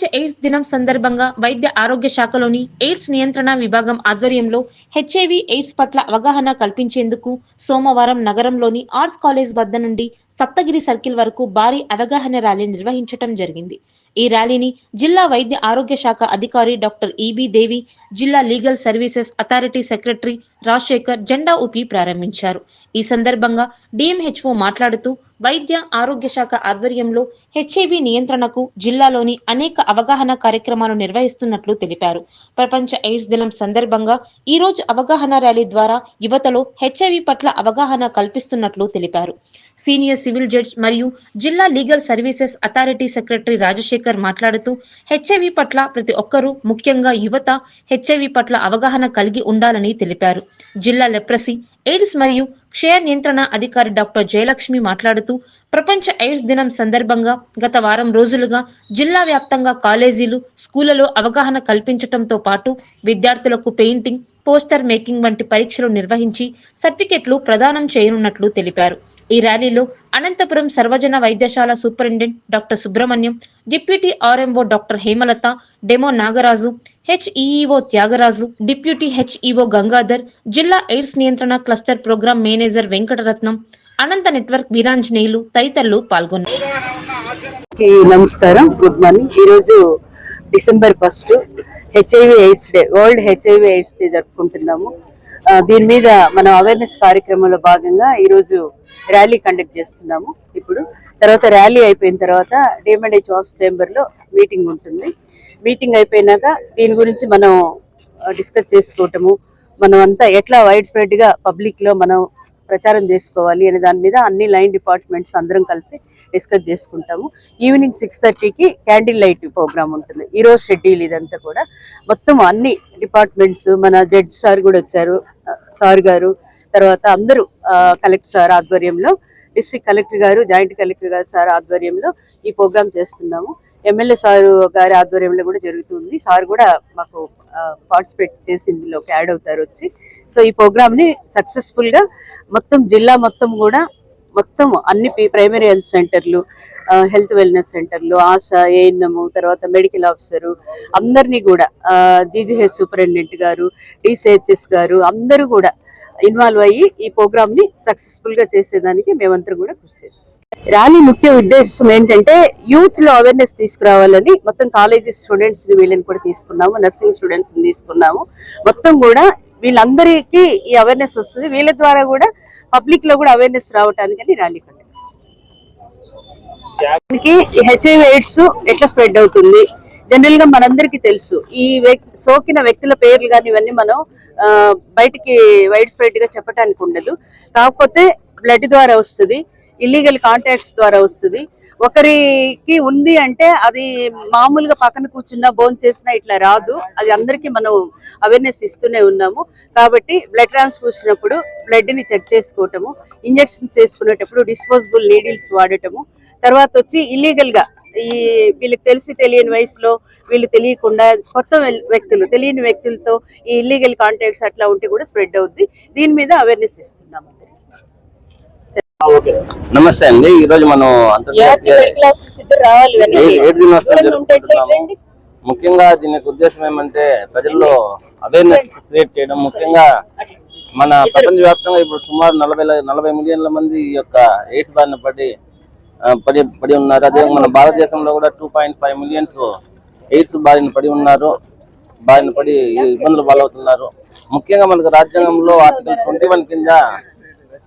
ప్రపంచ ఎయిడ్స్ దినం సందర్భంగా వైద్య ఆరోగ్య శాఖలోని ఎయిడ్స్ నియంత్రణ విభాగం ఆధ్వర్యంలో హెచ్ఐవి ఎయిడ్స్ పట్ల అవగాహన కల్పించేందుకు సోమవారం నగరంలోని ఆర్ట్స్ కాలేజ్ వద్ద నుండి సప్తగిరి సర్కిల్ వరకు భారీ అవగాహన ర్యాలీ నిర్వహించటం జరిగింది. ఈ ర్యాలీని జిల్లా వైద్య ఆరోగ్య శాఖ అధికారి డాక్టర్ ఈబి దేవి జిల్లా legal services authority secretary Rajasekhar జెండా ఊపి ప్రారంభించారు. ఈ సందర్భంగా డిఎంహెచ్ఓ మాట్లాడుతూ వైద్య ఆరోగ్య శాఖ ఆధ్వర్యంలో హెచ్ఐవి నియంత్రణకు జిల్లాలోని అనేక అవగాహన కార్యక్రమాలు నిర్వహిస్తున్నట్లు తెలిపారు. ప్రపంచ ఎయిడ్స్ దినం సందర్భంగా ఈ రోజు అవగాహన ర్యాలీ ద్వారా యువతలో హెచ్ఐవి పట్ల అవగాహన కల్పిస్తున్నట్లు తెలిపారు. సీనియర్ సివిల్ జడ్జ్ మరియు జిల్లా legal services authority secretary Rajasekhar మాట్లాడుతూ హెచ్ఐవి పట్ల ప్రతి ఒక్కరూ ముఖ్యంగా యువత హెచ్ఐవి పట్ల అవగాహన కలిగి ఉండాలని తెలిపారు. జిల్లా లెప్రసీ ఎయిడ్స్ మరియు క్షయ నియంత్రణ అధికారి డాక్టర్ జయలక్ష్మి మాట్లాడుతూ ప్రపంచ ఎయిడ్స్ దినం సందర్భంగా గత వారం రోజులుగా జిల్లా వ్యాప్తంగా కాలేజీలు స్కూళ్ళలో అవగాహన కల్పించటంతో పాటు విద్యార్థులకు పెయింటింగ్ పోస్టర్ మేకింగ్ వంటి పరీక్షలు నిర్వహించి సర్టిఫికెట్లు ప్రదానం చేయనున్నట్లు తెలిపారు. ఈ ర్యాలీలో అనంతపురం సర్వజన వైద్యశాల superintendent doctor Subrahmanyam deputy RMO doctor Hemalatha DEMO Nagaraju HEEO Thyagaraju deputy HEO Gangadhar జిల్లా ఎయిడ్స్ నియంత్రణ cluster program manager Venkataratnam Anantha network Veeranjaneyulu తదితరులు పాల్గొన్నారు. నమస్కారం. Good morning. ఈరోజు December first HIV AIDS day world HIV AIDS day జరుపుకుంటున్నాము. దీని మీద మనం అవేర్నెస్ కార్యక్రమంలో భాగంగా ఈరోజు ర్యాలీ కండక్ట్ చేస్తున్నాము ఇప్పుడు. తర్వాత ర్యాలీ అయిపోయిన తర్వాత డిఎంఎన్హెచ్ ఆఫీస్ చేంబర్ మీటింగ్ ఉంటుంది. మీటింగ్ అయిపోయినాక దీని గురించి మనం డిస్కస్ చేసుకోవటము మనం అంతా ఎట్లా వైడ్ స్ప్రెడ్గా పబ్లిక్లో మనం ప్రచారం చేసుకోవాలి అనే దాని మీద అన్ని లైన్ డిపార్ట్మెంట్స్ అందరం కలిసి డిస్కస్ చేసుకుంటాము. ఈవినింగ్ సిక్స్ థర్టీకి క్యాండిల్ లైట్ ప్రోగ్రామ్ ఉంటుంది. ఈరోజు షెడ్యూల్ ఇదంతా కూడా. మొత్తం అన్ని డిపార్ట్మెంట్స్ మన జడ్జ్ సార్ కూడా వచ్చారు సార్ గారు. తర్వాత అందరూ కలెక్టర్ సార్ ఆధ్వర్యంలో డిస్ట్రిక్ట్ కలెక్టర్ గారు జాయింట్ కలెక్టర్ గారు సార్ ఆధ్వర్యంలో ఈ ప్రోగ్రామ్ చేస్తున్నాము. ఎమ్మెల్యే సారు గారి ఆధ్వర్యంలో కూడా జరుగుతుంది. సార్ కూడా మాకు పార్టిసిపేట్ చేసి ఇందులోకి యాడ్ అవుతారు వచ్చి. సో ఈ ప్రోగ్రామ్ని సక్సెస్ఫుల్గా మొత్తం జిల్లా మొత్తం కూడా మొత్తం అన్ని ప్రైమరీ హెల్త్ సెంటర్లు హెల్త్ వెల్నెస్ సెంటర్లు ఆశ ఏఎన్ఎం తర్వాత మెడికల్ ఆఫీసరు అందరినీ కూడా జీజీహెచ్ సూపరింటెండెంట్ గారు డిసిహెచ్ఎస్ గారు అందరూ కూడా ఇన్వాల్వ్ అయ్యి ఈ ప్రోగ్రామ్ని ని సక్సెస్ఫుల్గా చేసేదానికి మేమందరం కూడా కృషి చేస్తాం ర్యాలీ ముఖ్య ఉద్దేశం ఏంటంటే యూత్లో అవేర్నెస్ తీసుకురావాలని మొత్తం కాలేజీ స్టూడెంట్స్ని వీళ్ళని కూడా తీసుకున్నాము నర్సింగ్ స్టూడెంట్స్ని తీసుకున్నాము. మొత్తం కూడా వీళ్ళందరికీ ఈ అవేర్నెస్ వస్తుంది. వీళ్ళ ద్వారా కూడా పబ్లిక్లో కూడా అవేర్నెస్ రావడానికి ర్యాలీ కండక్ట్ చేస్తాం హెచ్ఐవి ఎయిడ్స్ ఎట్లా స్ప్రెడ్ అవుతుంది? జనరల్గా మనందరికీ తెలుసు ఈ సోకిన వ్యక్తుల పేర్లు కానీ ఇవన్నీ మనం బయటికి వైడ్ స్ప్రెడ్గా చెప్పడానికి ఉండదు. కాకపోతే బ్లడ్ ద్వారా వస్తుంది. ఇల్లీగల్ కాంటాక్ట్స్ ద్వారా వస్తుంది. ఒకరికి ఉంది అంటే అది మామూలుగా పక్కన కూర్చున్నా బోన్ చేసినా ఇట్లా రాదు. అది అందరికీ మనం అవేర్నెస్ ఇస్తూనే ఉన్నాము. కాబట్టి బ్లడ్ ట్రాన్స్ఫ్యూషన్ అప్పుడు బ్లడ్ని చెక్ చేసుకోవటము ఇంజెక్షన్స్ వేసుకునేటప్పుడు డిస్పోజబుల్ నీడిల్స్ వాడటము. తర్వాత వచ్చి ఇల్లీగల్గా ఈ వీళ్ళకి తెలిసి తెలియని వయసులో వీళ్ళు తెలియకుండా కొత్త వ్యక్తులు తెలియని వ్యక్తులతో ఈ ఇల్లీగల్ కాంటాక్ట్స్ అట్లా ఉంటే కూడా స్ప్రెడ్ అవుద్ది. దీని మీద అవేర్నెస్ ఇస్తున్నాము నమస్తే అండి. ఈ రోజు మనం? ముఖ్యంగా దీనికి ఉద్దేశం ఏమంటే ప్రజల్లో అవేర్నెస్ క్రియేట్ చేయడం ముఖ్యంగా మన ప్రపంచ వ్యాప్తంగా ఇప్పుడు సుమారు నలభై నలభై మిలియన్ల మంది ఈ యొక్క ఎయిడ్స్ బారిన పడి పడి పడి ఉన్నారు. అదే మన భారతదేశంలో కూడా two point five millions AIDS బారిన పడి ఉన్నారు. బారిన పడి ఇబ్బందులు పాలవుతున్నారు. ముఖ్యంగా మనకు రాజ్యాంగంలో ఆర్టికల్ ట్వంటీ వన్ కింద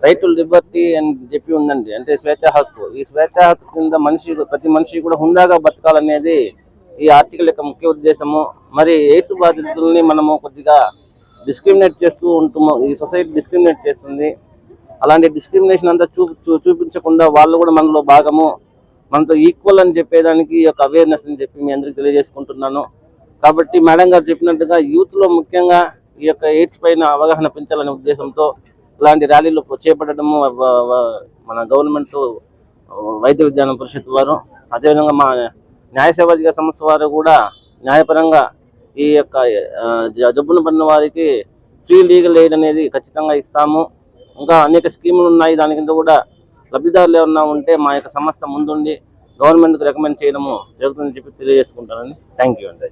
రైట్ టు లిబర్టీ అని చెప్పి ఉందండి. అంటే స్వేచ్ఛ హక్కు. ఈ స్వేచ్ఛ హక్కు కింద మనిషి ప్రతి మనిషి కూడా హుందాగా బతకాలనేది ఈ ఆర్టికల్ యొక్క ముఖ్య ఉద్దేశము. మరి ఎయిడ్స్ బాధితుల్ని మనము కొద్దిగా డిస్క్రిమినేట్ చేస్తూ ఉంటున్నాము ఈ సొసైటీ డిస్క్రిమినేట్ చేస్తుంది. అలాంటి డిస్క్రిమినేషన్ అంతా చూ చూ- చూపించకుండా వాళ్ళు కూడా మనలో భాగము. మనతో ఈక్వల్ అని చెప్పేదానికి ఈ యొక్క అవేర్నెస్ అని చెప్పి మీ అందరికీ తెలియజేసుకుంటున్నాను. కాబట్టి మేడం గారు చెప్పినట్టుగా యూత్లో ముఖ్యంగా ఈ యొక్క ఎయిడ్స్ పైన అవగాహన పెంచాలనే ఉద్దేశంతో ఇలాంటి ర్యాలీలు చేపట్టడము మన గవర్నమెంట్ వైద్య విజ్ఞాన పరిషత్ వారు అదేవిధంగా మా న్యాయ సేవాధిక సంస్థ వారు కూడా న్యాయపరంగా ఈ యొక్క జబ్బును పడిన వారికి ఫ్రీ లీగల్ ఎయిడ్ అనేది ఖచ్చితంగా ఇస్తాము. ఇంకా అనేక స్కీములు ఉన్నాయి. దాని కింద కూడా లబ్ధిదారులు ఏమన్నా ఉంటే మా యొక్క సంస్థ ముందుండి గవర్నమెంట్కి రికమెండ్ చేయడము జరుగుతుందని చెప్పి తెలియజేసుకుంటానని థ్యాంక్ యూ అండి.